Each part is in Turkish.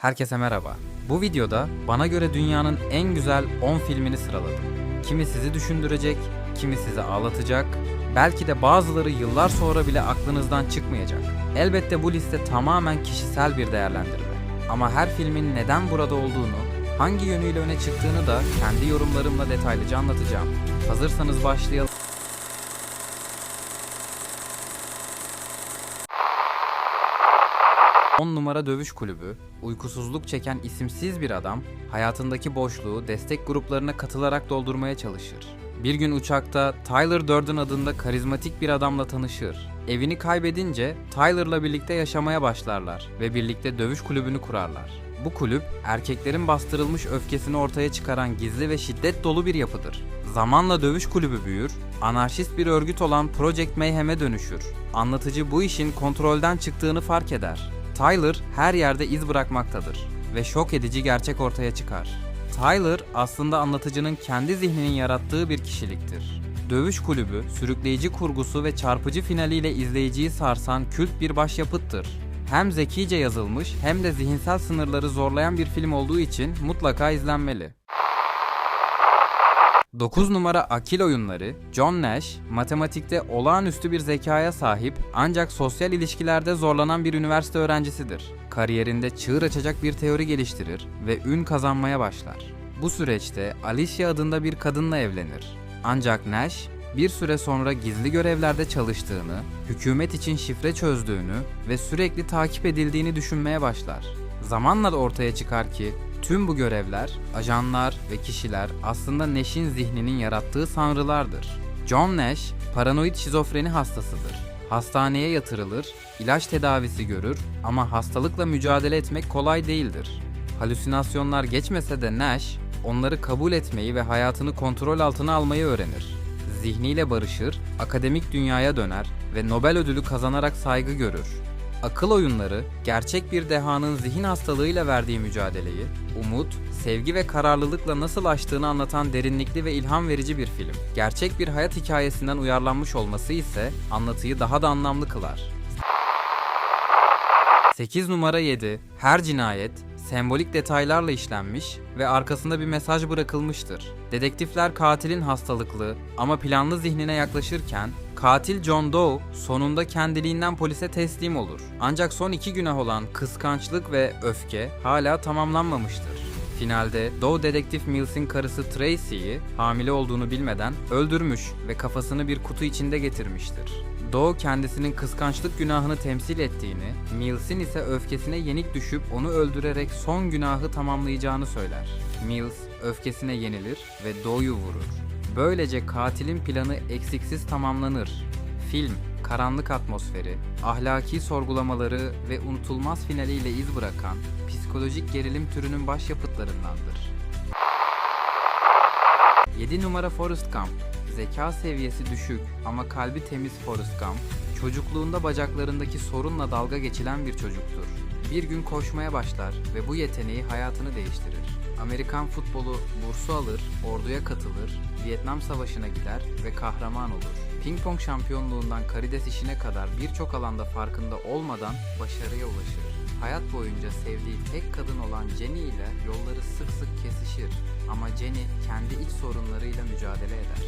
Herkese merhaba. Bu videoda bana göre dünyanın en güzel 10 filmini sıraladım. Kimi sizi düşündürecek, kimi sizi ağlatacak, belki de bazıları yıllar sonra bile aklınızdan çıkmayacak. Elbette bu liste tamamen kişisel bir değerlendirme. Ama her filmin neden burada olduğunu, hangi yönüyle öne çıktığını da kendi yorumlarımla detaylıca anlatacağım. Hazırsanız başlayalım. On numara dövüş kulübü, uykusuzluk çeken isimsiz bir adam, hayatındaki boşluğu destek gruplarına katılarak doldurmaya çalışır. Bir gün uçakta Tyler Durden adında karizmatik bir adamla tanışır. Evini kaybedince Tyler'la birlikte yaşamaya başlarlar ve birlikte dövüş kulübünü kurarlar. Bu kulüp, erkeklerin bastırılmış öfkesini ortaya çıkaran gizli ve şiddet dolu bir yapıdır. Zamanla dövüş kulübü büyür, anarşist bir örgüt olan Project Mayhem'e dönüşür. Anlatıcı bu işin kontrolden çıktığını fark eder. Tyler her yerde iz bırakmaktadır ve şok edici gerçek ortaya çıkar. Tyler aslında anlatıcının kendi zihninin yarattığı bir kişiliktir. Dövüş kulübü, sürükleyici kurgusu ve çarpıcı finaliyle izleyiciyi sarsan kült bir başyapıttır. Hem zekice yazılmış hem de zihinsel sınırları zorlayan bir film olduğu için mutlaka izlenmeli. 9 numara akil oyunları, John Nash, matematikte olağanüstü bir zekaya sahip ancak sosyal ilişkilerde zorlanan bir üniversite öğrencisidir. Kariyerinde çığır açacak bir teori geliştirir ve ün kazanmaya başlar. Bu süreçte Alicia adında bir kadınla evlenir. Ancak Nash, bir süre sonra gizli görevlerde çalıştığını, hükümet için şifre çözdüğünü ve sürekli takip edildiğini düşünmeye başlar. Zamanla da ortaya çıkar ki Tüm bu görevler, ajanlar ve kişiler aslında Nash'in zihninin yarattığı sanrılardır. John Nash, paranoid şizofreni hastasıdır. Hastaneye yatırılır, ilaç tedavisi görür ama hastalıkla mücadele etmek kolay değildir. Halüsinasyonlar geçmese de Nash, onları kabul etmeyi ve hayatını kontrol altına almayı öğrenir. Zihniyle barışır, akademik dünyaya döner ve Nobel ödülü kazanarak saygı görür. Akıl oyunları, gerçek bir dehanın zihin hastalığıyla verdiği mücadeleyi, umut, sevgi ve kararlılıkla nasıl aştığını anlatan derinlikli ve ilham verici bir film. Gerçek bir hayat hikayesinden uyarlanmış olması ise anlatıyı daha da anlamlı kılar. 8 numara 7. Her cinayet sembolik detaylarla işlenmiş ve arkasında bir mesaj bırakılmıştır. Dedektifler katilin hastalıklı ama planlı zihnine yaklaşırken katil John Doe sonunda kendiliğinden polise teslim olur. Ancak son iki günah olan kıskançlık ve öfke hala tamamlanmamıştır. Finalde Doe dedektif Mills'in karısı Tracy'yi hamile olduğunu bilmeden öldürmüş ve kafasını bir kutu içinde getirmiştir. Doe kendisinin kıskançlık günahını temsil ettiğini, Mills'in ise öfkesine yenik düşüp onu öldürerek son günahı tamamlayacağını söyler. Mills öfkesine yenilir ve Doe'yu vurur. Böylece katilin planı eksiksiz tamamlanır. Film, karanlık atmosferi, ahlaki sorgulamaları ve unutulmaz finaliyle iz bırakan psikolojik gerilim türünün başyapıtlarındandır. 7 numara Forrest Gump Zeka seviyesi düşük ama kalbi temiz Forrest Gump, çocukluğunda bacaklarındaki sorunla dalga geçilen bir çocuktur. Bir gün koşmaya başlar ve bu yeteneği hayatını değiştirir. Amerikan futbolu bursu alır, orduya katılır, Vietnam Savaşı'na gider ve kahraman olur. Ping pong şampiyonluğundan karides işine kadar birçok alanda farkında olmadan başarıya ulaşır. Hayat boyunca sevdiği tek kadın olan Jenny ile yolları sık sık kesişir ama Jenny kendi iç sorunlarıyla mücadele eder.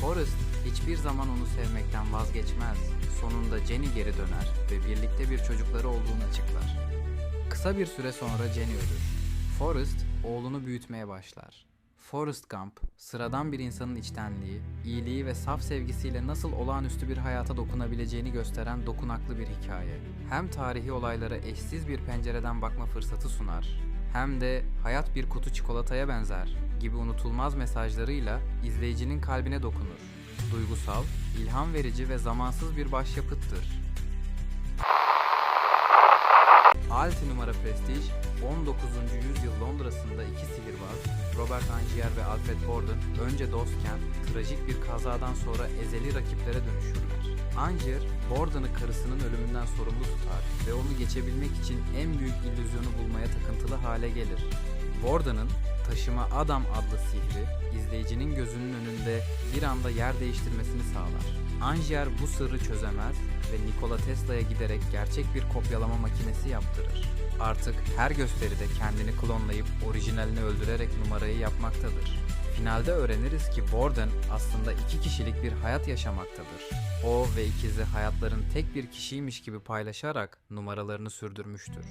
Forrest hiçbir zaman onu sevmekten vazgeçmez. Sonunda Jenny geri döner ve birlikte bir çocukları olduğunu açıklar. Kısa bir süre sonra Jenny ölür. Forrest oğlunu büyütmeye başlar. Forrest Gump, sıradan bir insanın içtenliği, iyiliği ve saf sevgisiyle nasıl olağanüstü bir hayata dokunabileceğini gösteren dokunaklı bir hikaye. Hem tarihi olaylara eşsiz bir pencereden bakma fırsatı sunar, hem de hayat bir kutu çikolataya benzer gibi unutulmaz mesajlarıyla izleyicinin kalbine dokunur. Duygusal, ilham verici ve zamansız bir başyapıttır. 6 numara Prestij, 19. yüzyıl Londra'sında iki sihirbaz, Robert Angier ve Alfred Borden önce dostken trajik bir kazadan sonra ezeli rakiplere dönüşürler. Angier, Borden'ı karısının ölümünden sorumlu tutar ve onu geçebilmek için en büyük illüzyonu bulmaya takıntılı hale gelir. Borden'ın Taşıma Adam adlı sihri izleyicinin gözünün önünde bir anda yer değiştirmesini sağlar. Angier bu sırrı çözemez ve Nikola Tesla'ya giderek gerçek bir kopyalama makinesi yaptırır. Artık her gösteride kendini klonlayıp orijinalini öldürerek numarayı yapmaktadır. Finalde öğreniriz ki Borden aslında iki kişilik bir hayat yaşamaktadır. O ve ikizi hayatların tek bir kişiymiş gibi paylaşarak numaralarını sürdürmüştür.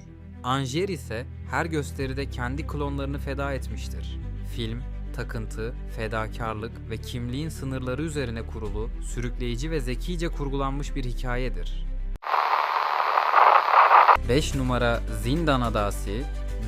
Angier ise her gösteride kendi klonlarını feda etmiştir. Film, takıntı, fedakarlık ve kimliğin sınırları üzerine kurulu, sürükleyici ve zekice kurgulanmış bir hikayedir. 5 numara Zindan Adası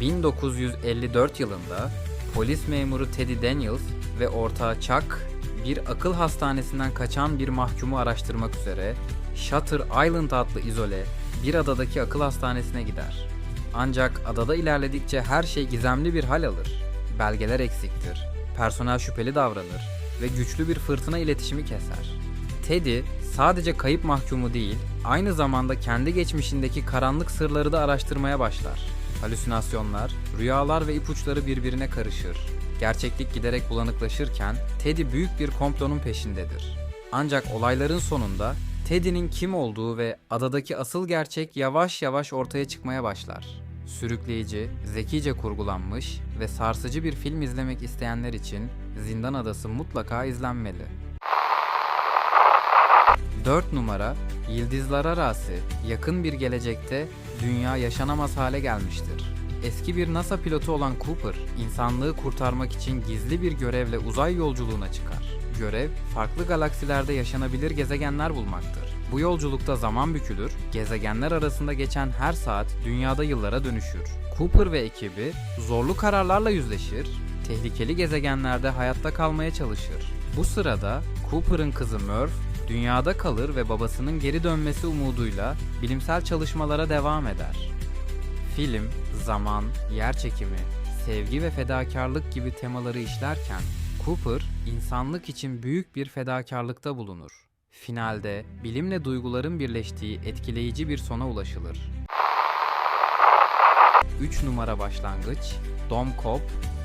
1954 yılında polis memuru Teddy Daniels ve ortağı Chuck bir akıl hastanesinden kaçan bir mahkumu araştırmak üzere Shutter Island adlı izole bir adadaki akıl hastanesine gider. Ancak adada ilerledikçe her şey gizemli bir hal alır. Belgeler eksiktir, personel şüpheli davranır ve güçlü bir fırtına iletişimi keser. Teddy sadece kayıp mahkumu değil, aynı zamanda kendi geçmişindeki karanlık sırları da araştırmaya başlar. Halüsinasyonlar, rüyalar ve ipuçları birbirine karışır. Gerçeklik giderek bulanıklaşırken Teddy büyük bir komplonun peşindedir. Ancak olayların sonunda Teddy'nin kim olduğu ve adadaki asıl gerçek yavaş yavaş ortaya çıkmaya başlar. Sürükleyici, zekice kurgulanmış ve sarsıcı bir film izlemek isteyenler için Zindan Adası mutlaka izlenmeli. 4 numara Yıldızlar Arası yakın bir gelecekte dünya yaşanamaz hale gelmiştir. Eski bir NASA pilotu olan Cooper, insanlığı kurtarmak için gizli bir görevle uzay yolculuğuna çıkar. Görev, farklı galaksilerde yaşanabilir gezegenler bulmaktır. Bu yolculukta zaman bükülür, gezegenler arasında geçen her saat dünyada yıllara dönüşür. Cooper ve ekibi zorlu kararlarla yüzleşir, tehlikeli gezegenlerde hayatta kalmaya çalışır. Bu sırada Cooper'ın kızı Murph dünyada kalır ve babasının geri dönmesi umuduyla bilimsel çalışmalara devam eder. Film, zaman, yer çekimi, sevgi ve fedakarlık gibi temaları işlerken Cooper insanlık için büyük bir fedakarlıkta bulunur. Finalde bilimle duyguların birleştiği etkileyici bir sona ulaşılır. 3 numara başlangıç, Dom Cobb,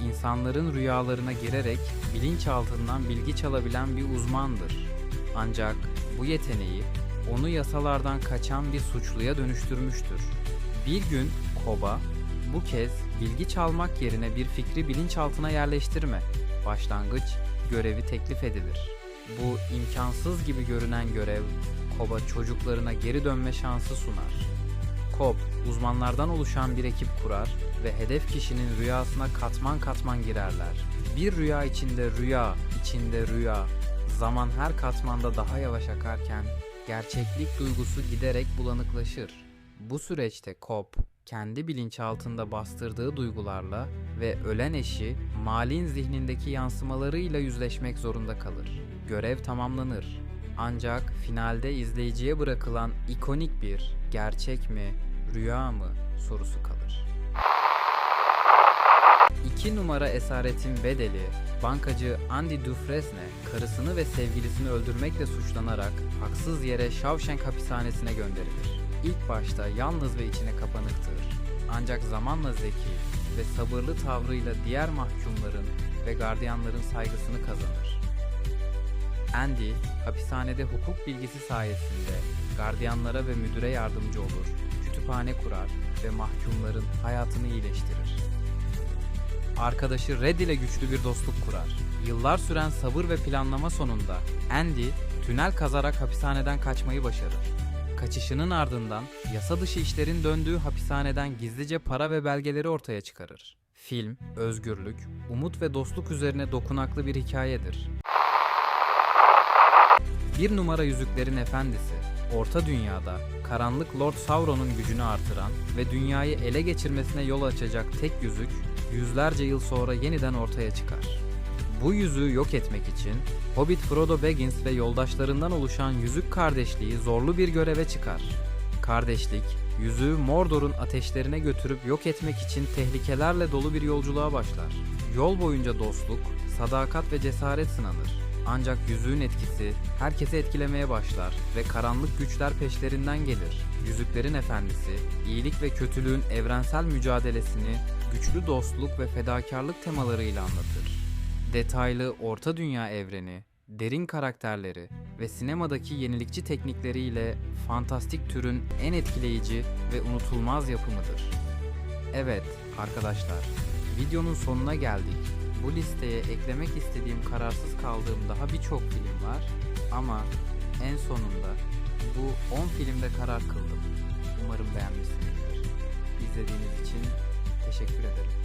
insanların rüyalarına girerek bilinçaltından bilgi çalabilen bir uzmandır. Ancak bu yeteneği onu yasalardan kaçan bir suçluya dönüştürmüştür. Bir gün Cobb'a bu kez bilgi çalmak yerine bir fikri bilinçaltına yerleştirme, başlangıç görevi teklif edilir. Bu imkansız gibi görünen görev Cobb'a çocuklarına geri dönme şansı sunar. Cobb, uzmanlardan oluşan bir ekip kurar ve hedef kişinin rüyasına katman katman girerler. Bir rüya içinde rüya, içinde rüya, zaman her katmanda daha yavaş akarken gerçeklik duygusu giderek bulanıklaşır. Bu süreçte Cobb, kendi bilinçaltında bastırdığı duygularla ve ölen eşi Malin zihnindeki yansımalarıyla yüzleşmek zorunda kalır. Görev tamamlanır. Ancak finalde izleyiciye bırakılan ikonik bir gerçek mi, rüya mı sorusu kalır. 2 numara esaretin bedeli, bankacı Andy Dufresne karısını ve sevgilisini öldürmekle suçlanarak haksız yere Shawshank hapishanesine gönderilir. İlk başta yalnız ve içine kapanıktır. Ancak zamanla zeki ve sabırlı tavrıyla diğer mahkumların ve gardiyanların saygısını kazanır. Andy, hapishanede hukuk bilgisi sayesinde gardiyanlara ve müdüre yardımcı olur, kütüphane kurar ve mahkumların hayatını iyileştirir. Arkadaşı Red ile güçlü bir dostluk kurar. Yıllar süren sabır ve planlama sonunda Andy tünel kazarak hapishaneden kaçmayı başarır. Kaçışının ardından yasa dışı işlerin döndüğü hapishaneden gizlice para ve belgeleri ortaya çıkarır. Film, özgürlük, umut ve dostluk üzerine dokunaklı bir hikayedir. Bir numara Yüzüklerin Efendisi, Orta Dünya'da karanlık Lord Sauron'un gücünü artıran ve dünyayı ele geçirmesine yol açacak tek yüzük, yüzlerce yıl sonra yeniden ortaya çıkar. Bu yüzüğü yok etmek için Hobbit Frodo Baggins ve yoldaşlarından oluşan yüzük kardeşliği zorlu bir göreve çıkar. Kardeşlik, yüzüğü Mordor'un ateşlerine götürüp yok etmek için tehlikelerle dolu bir yolculuğa başlar. Yol boyunca dostluk, sadakat ve cesaret sınanır. Ancak yüzüğün etkisi herkesi etkilemeye başlar ve karanlık güçler peşlerinden gelir. Yüzüklerin Efendisi, iyilik ve kötülüğün evrensel mücadelesini güçlü dostluk ve fedakarlık temalarıyla anlatır. Detaylı Orta Dünya evreni, derin karakterleri ve sinemadaki yenilikçi teknikleriyle fantastik türün en etkileyici ve unutulmaz yapımıdır. Evet arkadaşlar, videonun sonuna geldik. Bu listeye eklemek istediğim kararsız kaldığım daha birçok film var ama en sonunda bu 10 filmde karar kıldım. Umarım beğenmişsinizdir. İzlediğiniz için teşekkür ederim.